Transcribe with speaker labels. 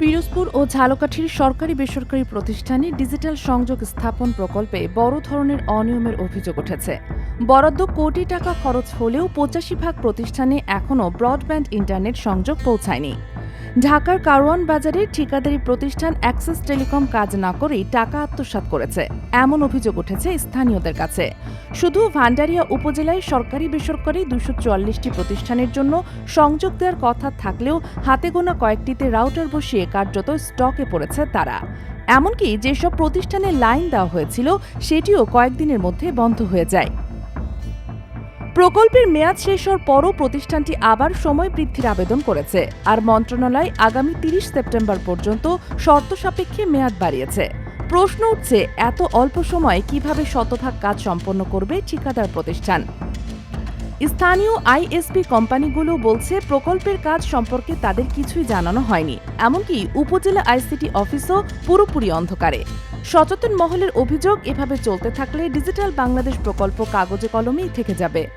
Speaker 1: পিরোজপুর ও ঝালকাঠির সরকারি বেসরকারি প্রতিষ্ঠানে ডিজিটাল সংযোগ স্থাপন প্রকল্পে বড় ধরনের অনিয়মের অভিযোগ উঠেছে। বরাদ্দ কোটি টাকা খরচ হলেও পঁচাশি ভাগ প্রতিষ্ঠানে এখনও ব্রডব্যান্ড ইন্টারনেট সংযোগ পৌঁছায়নি। ঢাকার কারওয়ান বাজারে ঠিকাদারি প্রতিষ্ঠান অ্যাক্সেস টেলিকম কাজ না করেই টাকা আত্মসাৎ করেছে। এমন অভিযোগ উঠেছে স্থানীয়দের কাছে। শুধু ভান্ডারিয়া উপজেলায় সরকারি বেসরকারি দুশো চুয়াল্লিশটি প্রতিষ্ঠানের জন্য সংযোগ দেওয়ার কথা থাকলেও হাতে গোনা কয়েকটিতে রাউটার বসিয়ে কার্যত স্টকে পড়েছে তারা। এমনকি যেসব প্রতিষ্ঠানে লাইন দেওয়া হয়েছিল, সেটিও কয়েকদিনের মধ্যে বন্ধ হয়ে যায়। প্রকল্পের মেয়াদ শেষ হওয়ার পরও প্রতিষ্ঠানটি আবার সময় বৃদ্ধির আবেদন করেছে। আর মন্ত্রণালয় আগামী তিরিশ সেপ্টেম্বর পর্যন্ত শর্ত সাপেক্ষে মেয়াদ বাড়িয়েছে। প্রশ্ন উঠছে, এত অল্প সময়ে কীভাবে শতভাগ কাজ সম্পন্ন করবে ঠিকাদার প্রতিষ্ঠান? স্থানীয় আইএসপি কোম্পানিগুলো বলছে, প্রকল্পের কাজ সম্পর্কে তাদের কিছুই জানানো হয়নি। এমনকি উপজেলা আইসিটি অফিসও পুরোপুরি অন্ধকারে। সচেতন মহলের অভিযোগ, এভাবে চলতে থাকলে ডিজিটাল বাংলাদেশ প্রকল্প কাগজে কলমেই থেকে যাবে।